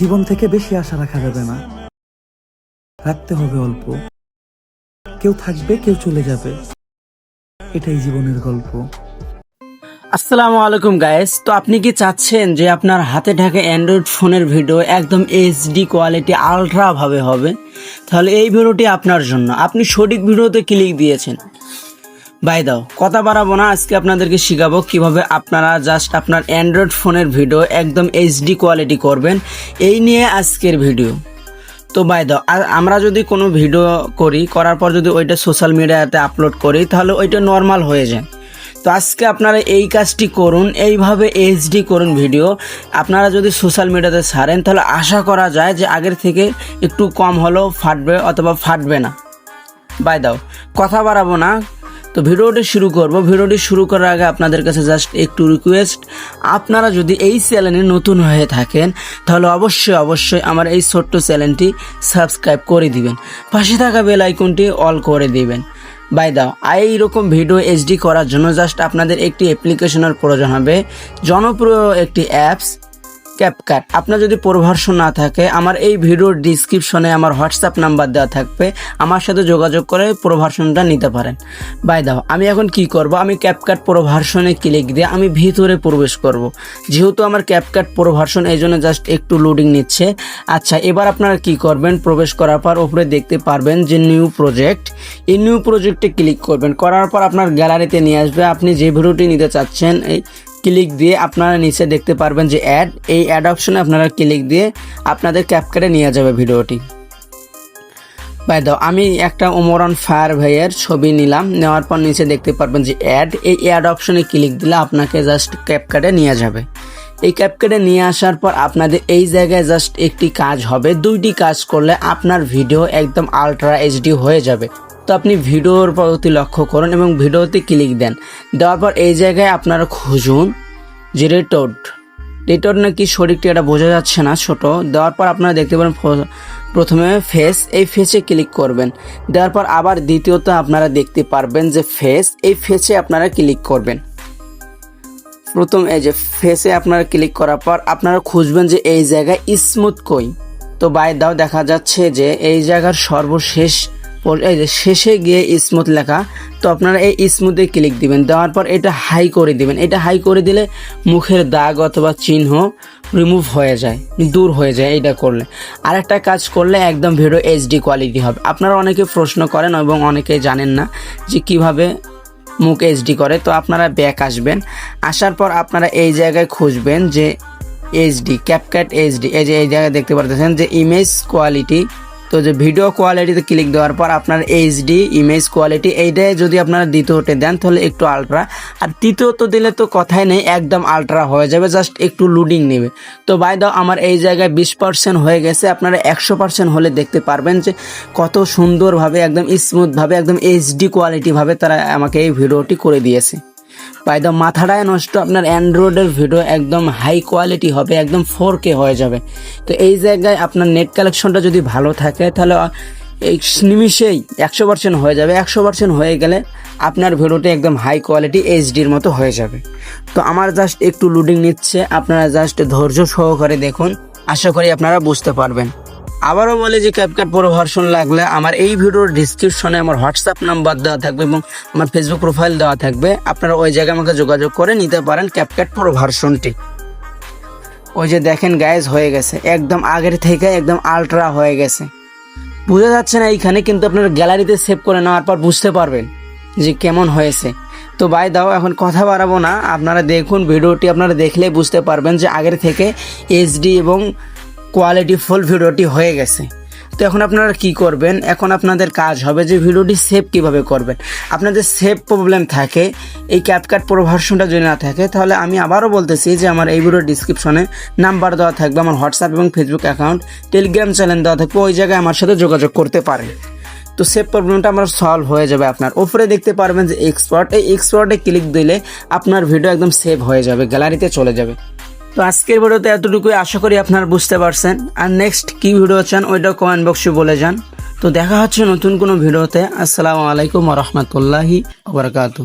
জীবন থেকে বেশি আশা রাখা যাবে না। রাখতে হবে অল্প। কেউ থাকবে, কেউ চলে যাবে। এটাই জীবনের গল্প। আসসালামু আলাইকুম গাইস তো আপনি কি চাচ্ছেন যে আপনার হাতে ঢাকা অ্যান্ড্রয়েড ফোনের ভিডিও একদম এইচডি কোয়ালিটি আলট্রা ভাবে হবে? তাহলে এই ভিডিওটি আপনার জন্য। আপনি সঠিক ভিডিওতে ক্লিক দিয়েছেন। বাই দাও। কথা বাড়াবো না, আজকে আপনাদেরকে শিখাবো কীভাবে আপনারা জাস্ট আপনার অ্যান্ড্রয়েড ফোনের ভিডিও একদম এইচডি কোয়ালিটি করবেন। এই নিয়ে আজকের ভিডিও তো বাই দাও, আর আমরা যদি কোনো ভিডিও করি, করার পর যদি ওইটা সোশ্যাল মিডিয়াতে আপলোড করি, তাহলে ওইটা নর্মাল হয়ে যায়। তো আজকে আপনারা এই কাজটি করুন, এইভাবে এইচডি করুন ভিডিও আপনারা যদি সোশ্যাল মিডিয়াতে ছাড়েন, তাহলে আশা করা যায় যে আগের থেকে একটু কম হলেও ফাটবে অথবা ফাটবে না। বাই দাও, কথা বাড়াবো না। তো ভিডিওটি শুরু করব। ভিডিওটি শুরু করার আগে আপনাদের কাছে জাস্ট একটু রিকোয়েস্ট আপনারা যদি এই চ্যানেলে নতুন হয়ে থাকেন, তাহলে অবশ্যই অবশ্যই আমার এই ছোট্ট চ্যানেলটি সাবস্ক্রাইব করে দিবেন। পাশে থাকা বেল আইকনটি অল করে দিবেন। বাই দাও এইরকম ভিডিও এইচডি করার জন্য জাস্ট আপনাদের একটি অ্যাপ্লিকেশনের প্রয়োজন হবে। জনপ্রিয় একটি অ্যাপস ক্যাপকাট আপনার যদি প্রভার্সন না থাকে, আমার এই ভিডিওর ডিসক্রিপশনে আমার হোয়াটসঅ্যাপ নাম্বার দেওয়া থাকবে। আমার সাথে যোগাযোগ করে প্রভার্সনটা নিতে পারেন। বাই দাও আমি এখন কি করব? আমি ক্যাপকাট প্রভার্সনে ক্লিক দিয়ে আমি ভিতরে প্রবেশ করব। যেহেতু আমার ক্যাপকাট প্রভার্সন এই জন্য জাস্ট একটু লোডিং নিচ্ছে। আচ্ছা এবার আপনারা কি করবেন? প্রবেশ করার পর উপরে দেখতে পারবেন যে নিউ প্রজেক্ট এই নিউ প্রজেক্টে ক্লিক করবেন। করার পর আপনার গ্যালারিতে নিয়ে আসবে। আপনি যে ভিডিওটি নিতে চাচ্ছেন, এই ক্লিক দিয়ে আপনারা নিচে দেখতে পারবেন যে অ্যাড এই অ্যাড অপশনে আপনারা ক্লিক দিয়ে আপনাদের ক্যাপকাটে নিয়ে যাবে ভিডিওটি। বাই দাও আমি একটা ওমরান ফায়ার ভাইয়ের ছবি নিলাম, নেওয়ার পর নিচে দেখতে পারবেন যে অ্যাড এই অ্যাড অপশনে ক্লিক দিলে আপনাকে জাস্ট ক্যাপকাটে নিয়ে যাবে। এই ক্যাপকাটে নিয়ে আসার পর আপনাদের এই জায়গায় জাস্ট একটি কাজ হবে। দুইটি কাজ করলে আপনার ভিডিও একদম আলট্রা এইচডি হয়ে যাবে। তো আপনি ভিডিওর প্রতি লক্ষ্য করুন এবং ভিডিওতে ক্লিক দেন। দেওয়ার পর এই জায়গায় আপনারা খুঁজুন। যে রেটোড রেটোড নাকি শরীরটি এটা বোঝা যাচ্ছে না ছোট। দেওয়ার পর আপনারা দেখতে পারেন প্রথমে ফেস, এই ফেসে ক্লিক করবেন। দেওয়ার পর আবার দ্বিতীয়ত আপনারা দেখতে পারবেন যে ফেস, এই ফেসে আপনারা ক্লিক করবেন। প্রথম এই যে ফেসে আপনারা ক্লিক করার পর আপনারা খুঁজবেন যে এই জায়গায় স্মুথ কই। তো বাই দাও দেখা যাচ্ছে যে এই জায়গার সর্বশেষ এই যে শেষে গিয়ে স্মুথ লেখা, তো আপনারা এই স্মুথে ক্লিক দিবেন। দেওয়ার পর এটা হাই করে দিবেন। এটা হাই করে দিলে মুখের দাগ অথবা চিহ্ন রিমুভ হয়ে যায়, দূর হয়ে যায় এটা করলে। আরেকটা কাজ করলে একদম ভিডিও এইচডি কোয়ালিটি হবে। আপনারা অনেকে প্রশ্ন করেন এবং অনেকে জানেন না যে কীভাবে মুখ এইচডি করে, তো আপনারা ব্যাক আসবেন। আসার পর আপনারা এই জায়গায় খুঁজবেন যে এইচডি ক্যাপক্যাট এইচডি এই যে এই জায়গায় দেখতে পারতেছেন যে ইমেজ কোয়ালিটি তো যে ভিডিও কোয়ালিটিতে ক্লিক দেওয়ার পর আপনার এইচডি ইমেজ কোয়ালিটি এইটাই যদি আপনারা দ্বিতীয়তে দেন, তাহলে একটু আলট্রা আর তৃতীয়ত দিলে তো কথাই নেই, একদম আলট্রা হয়ে যাবে জাস্ট একটু লুডিং নেবে। তো বাই দাও আমার এই জায়গায় বিশ পার্সেন্ট হয়ে গেছে, আপনারা একশো পার্সেন্ট হলে দেখতে পারবেন যে কত সুন্দরভাবে, একদম স্মুথভাবে একদম এইচডি কোয়ালিটিভাবে তারা আমাকে এই ভিডিওটি করে দিয়েছে। দ্য মাথাটায় নষ্ট, আপনার অ্যান্ড্রয়েডের ভিডিও একদম হাই কোয়ালিটি হবে, একদম ফোর কে হয়ে যাবে। তো এই জায়গায় আপনার নেট কালেকশনটা যদি ভালো থাকে, তাহলে এই নিমিষেই একশো পার্সেন্ট হয়ে যাবে। একশো পার্সেন্ট হয়ে গেলে আপনার ভিডিওটি একদম হাই কোয়ালিটি এইচডির মতো হয়ে যাবে। তো আমার জাস্ট একটু লুডিং নিচ্ছে, আপনারা জাস্ট ধৈর্য সহকারে দেখুন। আশা করি আপনারা বুঝতে পারবেন। আবারও বলে যে ক্যাপকাট পুরো ভার্সন লাগলে আমার এই ভিডিওর ডিসক্রিপশনে আমার হোয়াটসঅ্যাপ নাম্বার দেওয়া থাকবে এবং আমার ফেসবুক প্রোফাইল দেওয়া থাকবে। আপনারা ওই জায়গায় আমাকে যোগাযোগ করে নিতে পারেন ক্যাপকাট পুরো ভার্সনটি ওই যে দেখেন গায়েজ হয়ে গেছে। একদম আগের থেকে একদম আলট্রা হয়ে গেছে। বোঝা যাচ্ছে না এইখানে, কিন্তু আপনার গ্যালারিতে সেভ করে নেওয়ার পর বুঝতে পারবেন যে কেমন হয়েছে। তো বাই দাও এখন কথা বাড়াবো না। আপনারা দেখুন, ভিডিওটি আপনারা দেখলে বুঝতে পারবেন যে আগের থেকে এইচডি এবং কোয়ালিটি ফুল ভিডিওটি হয়ে গেছে। তো এখন আপনারা কি করবেন? এখন আপনাদের কাজ হবে যে ভিডিওটি সেভ কীভাবে করবেন। আপনাদের সেভ প্রবলেম থাকে, এই ক্যাপকাট প্রো ভার্সনটা যদি না থাকে, তাহলে আমি আবারও বলতেছি যে আমার এই ভিডিওর ডিসক্রিপশনে নাম্বার দেওয়া থাকবে, আমার হোয়াটসঅ্যাপ এবং ফেসবুক অ্যাকাউন্ট টেলিগ্রাম চ্যানেল দেওয়া থাকবে, ওই জায়গায় আমার সাথে যোগাযোগ করতে পারেন। তো সেভ প্রবলেমটা আমার সলভ হয়ে যাবে আপনার। ওপরে দেখতে পারবেন যে এক্সপার্ট এই এক্সপার্টে ক্লিক দিলে আপনার ভিডিও একদম সেভ হয়ে যাবে গ্যালারিতে চলে যাবে। তো আজকের ভিডিওতে এতটুকুই আশা করি আপনারা বুঝতে পারছেন। আর নেক্সট কি ভিডিও চান ওইটা কমেন্ট বক্সে বলে যান। তো দেখা হচ্ছে নতুন কোনো ভিডিওতে। আসসালামু আলাইকুম রহমতুল্লাহি ওবরাকাতু